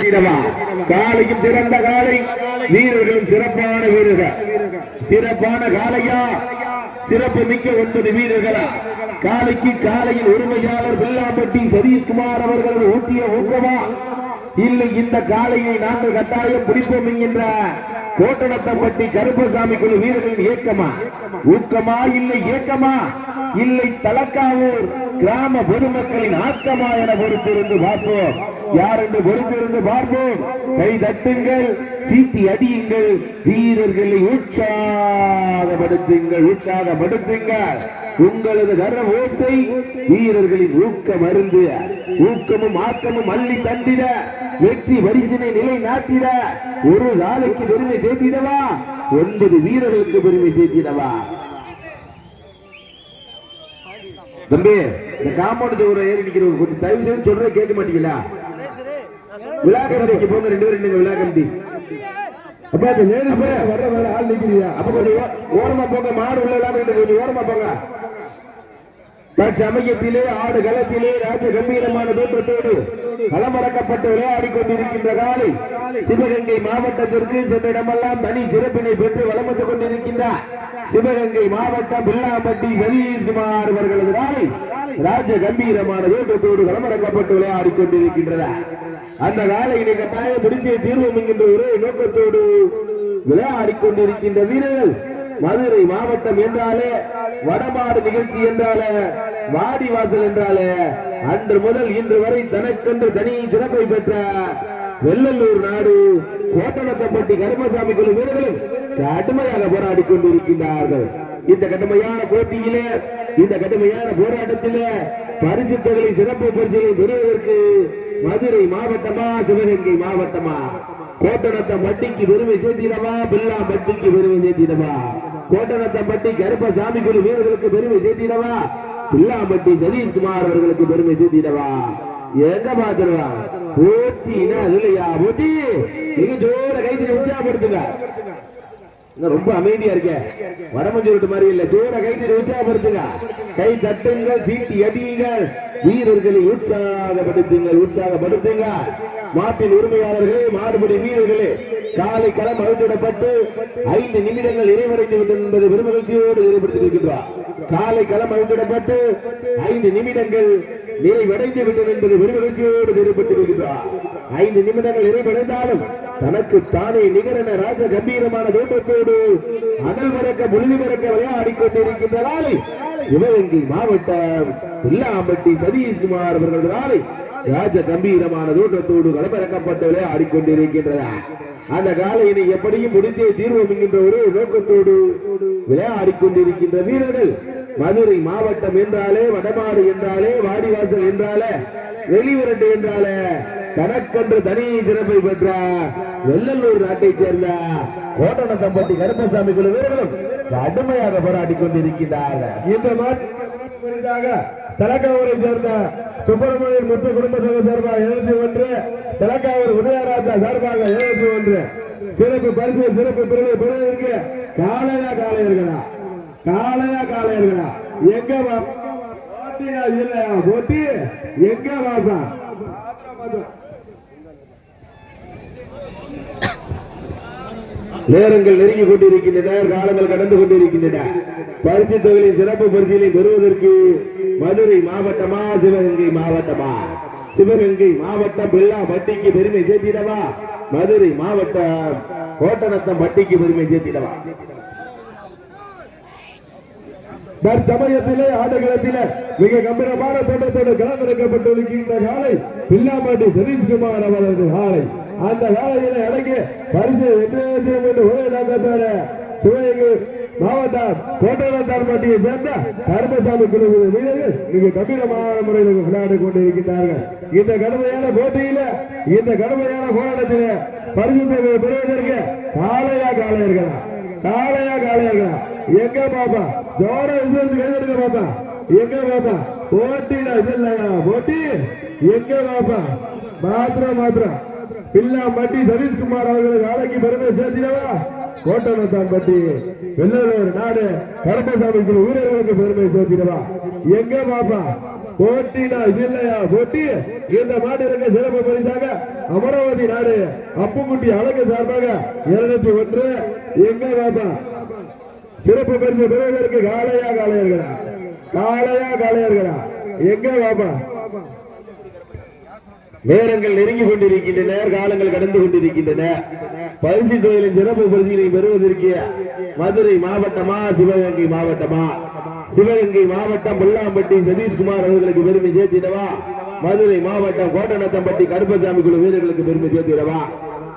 காலையும் சிறந்த காலை. வீரர்களும் சிறப்பான வீரர்கள். சிறப்பான காலையா? சிறப்பு மிக்க ஒன்பது வீரர்களா? காலைக்கு காலையில் உரிமையாளர் வில்லாம்பட்டி சதீஷ்குமார் அவர்களது ஊட்டிய ஊக்கமா? இல்லை இந்த காலையை நாங்கள் கட்டாயம் பிடிப்போம் என்கின்ற கோட்டணத்தப்பட்டி கருப்பசாமி குழு வீரர்களின் இயக்கமா ஊக்கமா இல்லை இயக்கமா இல்லை தலக்காவூர் கிராம பொதுமக்களின் ஆக்கமா என பொறுத்திருந்து பார்ப்போம். யார் என்று பொறுத்திருந்து பார்ப்போம். கை தட்டுங்கள் சீட்டி அடியுங்கள். வீரர்களை உற்சாகப்படுத்துங்கள் உற்சாகப்படுத்துங்கள். உங்களது கர ஓசை வீரர்களின் ஊக்க மருந்து ஊக்கமும் ஆக்கமும் அள்ளி தந்திட வெற்றி வரிசனை நிலை நாட்டிட ஒரு நாளைக்கு பெருமை சேர்த்திடவா? ஒன்பது வீரர்களுக்கு பெருமை சேர்த்திடவா? தம்பி இந்த காம்பவுண்ட் ஒரு ஏறி நிக்கிறவங்க கொஞ்சம் தயவு செய்து சொல்றத கேட்க மாட்டீங்களா? விழா கமிட்டிக்கு போங்க ரெண்டு பேரும் நில்லுங்க, விழா கமிட்டி அப்ப அந்த லேடிஸ் வர வர ஆள் நிக்கிறீங்க. அப்ப கொஞ்சம் ஓரமா போங்க மாடு உள்ள எல்லாம் போயிட்டு கொஞ்சம் ஓரமா போங்க. தற்சமயத்திலே ஆடு களத்திலே ராஜ கம்பீரமான தோற்றத்தோடு களமிறக்கப்பட்டு விளையாடி கொண்டிருக்கின்ற காலை. சிவகங்கை மாவட்டத்திற்கு சென்ற இடமெல்லாம் தனி சிறப்பினை பெற்று வளம் வந்து கொண்டிருக்கின்றார். சிவகங்கை மாவட்டம் பில்லாம்பட்டி சதீஷ்குமார் அவர்களது காலை. ராஜ கம்பீரமான தோற்றத்தோடு களமிறக்கப்பட்டு விளையாடி கொண்டிருக்கின்றன அந்த காலையினை கட்டாயம் முடிந்தே தீர்வோம் என்கின்ற ஒரே நோக்கத்தோடு விளையாடி கொண்டிருக்கின்ற வீரர்கள் மதுரை மாவட்டம் என்றாலே வடமாடு நிகழ்ச்சி என்றாலே வாடிவாசல் என்றாலே அன்று முதல் இன்று வரை தனக்கென்று தனி சிறப்பை பெற்ற வெள்ளலூர் நாடு கோட்டணத்தப்பட்டி கருமசாமி குழு வீரர்களும் கடுமையாக போராடி கொண்டிருக்கின்றார்கள். இந்த கடுமையான போட்டியிலே இந்த கடுமையான போராட்டத்திலே பரிசு தொகை சிறப்பு பரிசுகளை பெறுவதற்கு மதுரை மாவட்டமா சிவகங்கை மாவட்டமா? கோட்டணத்தை மட்டிக்கு பெருமை சேர்த்திடவா பில்லா மட்டிக்கு பெருமை சேர்த்திடவா? கோட்டணத்தம் பட்டி கருப்பசாமி குழு வீரர்களுக்கு பெருமை சேர்த்திடவா? பில்லாம்பட்டி சதீஷ்குமார் அவர்களுக்கு பெருமை சேர்த்திடவா? எங்க பாத்துருவா போட்டினா அது இல்லையா? போட்டி? நீங்க ஜோர கைத்தறி உற்சாகப்படுத்துங்க. ரொம்ப அமைதியா இருக்க? வடமஞ்சூட்டு மாதிரி இல்ல. ஜோர கைத்தறி உற்சாகப்படுத்துங்க. கை தட்டுங்கள் சீட்டி அடியுங்கள். வீரர்களை உற்சாகப்படுத்துங்கள் உற்சாகப்படுத்துங்க. மாட்டின் உரிமையாளர்களே மாடுபடி வீரர்களே காலை களம் அழுத்திடப்பட்டு ஐந்து நிமிடங்கள் நிறைவடைந்து விட்டது என்பது பெருமகிழ்ச்சியோடு நிறைவுபடுத்தியிருக்கின்றார் காலை களம் அழுத்திடப்பட்டு ஐந்து நிமிடங்கள் நிறைவடைந்து விட்டது என்பது பெருமகிழ்ச்சியோடு நிறைவுபடுத்தியிருக்கின்றார் ஐந்து நிமிடங்கள் நிறைவடைந்தாலும் தனக்கு தானே நிகரென ராஜ கம்பீரமான தோற்றத்தோடு அனல் மறக்க முழுதி மறக்க விளையாடி கொண்டிருக்கின்ற சிவகங்கை மாவட்டம் பில்லாம்பட்டி சதீஷ்குமார் அவர்களது நாளை ராஜ கம்பீரமான தோற்றத்தோடு களமிறக்கப்பட்டு விளையாடி கொண்டிருக்கின்றனர் அந்த காலையினை எப்படியும் முடித்தே தீர்வோம் என்கின்ற ஒரு நோக்கத்தோடு விளையாடி கொண்டிருக்கின்ற வீரர்கள் மதுரை மாவட்டம் என்றாலே வடமாடு என்றாலே வாடிவாசல் என்றாலே வெளிவிரட்டு என்றாலே தனக்கென்று தனி சிறப்பை பெற்ற வெள்ளலூர் நாட்டைச் சேர்ந்த கோட்டணத்தம்பட்டி கருப்பசாமி குழு வீரர்களும் கடுமையாக போராடி கொண்டிருக்கிறார்கள் இந்த மாதிரி தலக்காவூரை சேர்ந்த சுப்பிரமணியன் முத்து குடும்பத்தவர் சார்பாக எழுபத்தி ஒன்று தலக்காவூர் உதயராஜா சார்பாக எழுபத்தி ஒன்று. சிறப்பு பரிசு சிறப்பு பிரிவு பெறுவதற்கு காலையா காலையர்களா காலையா காலையர்களா எங்க வாட்டி போட்டி எங்க வாப்பா நேரங்கள் நெருங்கி கொண்டிருக்கின்றன காலங்கள் கடந்து கொண்டிருக்கின்றன. பரிசு தொகையின் சிறப்பு பரிசீலனை பெறுவதற்கு மதுரை மாவட்டமா சிவகங்கை மாவட்டமா? சிவகங்கை மாவட்டம் பில்லா பட்டிக்கு பெருமை சேர்த்திடவா? மதுரை மாவட்டம் கோட்டநத்தம் பட்டிக்கு பெருமை சேர்த்திடவா? தற்சமயத்திலே ஆடுகளத்திலே மிக கம்பீரமான தோட்டத்தோடு களமிறக்கப்பட்டிருக்கின்ற காலை பில்லாம்பட்டி சதீஷ்குமார் அவரது காலை. அந்த வேலையில எனக்கு பரிசு வெற்றி என்று ஒரே நோக்கத்தோட சிவகங்கை மாவட்டம் கோட்டரத்தார்பட்டியை சேர்ந்த கருமசாமி குழு வீரர்கள் மிக கம்பீரமான முறையில் விளையாடி கொண்டிருக்கிறார்கள் இந்த கடுமையான போட்டியில இந்த கடுமையான போராட்டத்திலே பரிசு பெறுவதற்கு காலையா காலையர்களா காளையா காலையர்களா எங்க பாப்பா? ஜோர விசுவாசி கைதெடுக்க பாப்பா. எங்க பாப்பா? போட்டிடா இல்லையா? போட்டி? எங்க பாப்பா? மாத்திரம் மாத்திரம். பில்லா பட்டி சதீஷ்குமார் அவர்களை நாளைக்கு பெருமை சேர்த்திடவா? கோட்டனத்தான் பட்டி. வெள்ளூர் நாடு கடம்பசாமி குழு வீரர்களுக்கு பெருமை சேர்த்திடவா? எங்க பாப்பா? போட்டினா இது இல்லையா? போட்டி? இந்த மாட்டிற்கு சிறப்பு பரிசாக அமராவதி நாடு அப்புக்குட்டி அழகு சார்பாக இருநூத்தி ஒன்று. எங்க பாப்பா? சிறப்பு பரிசு பெறுவதற்கு காளையா காளையர்களா? காளையா காளையர்களா? எங்க பாப்பா? நேரங்கள் நெருங்கி கொண்டிருக்கின்றன காலங்கள் கடந்து கொண்டிருக்கின்றன. பரிசு தொழிலின் சிறப்பு பரிசுகளை பெறுவதற்கு மதுரை மாவட்டமா சிவகங்கை மாவட்டமா? சிவகங்கை மாவட்டம் முல்லாம்பட்டி சதீஷ்குமார் அவர்களுக்கு பெருமை சேர்த்திடவா? மதுரை மாவட்டம் கோட்டநத்தம்பட்டி கருப்பசாமி குழு வீரர்களுக்கு பெருமை சேர்த்திடவா?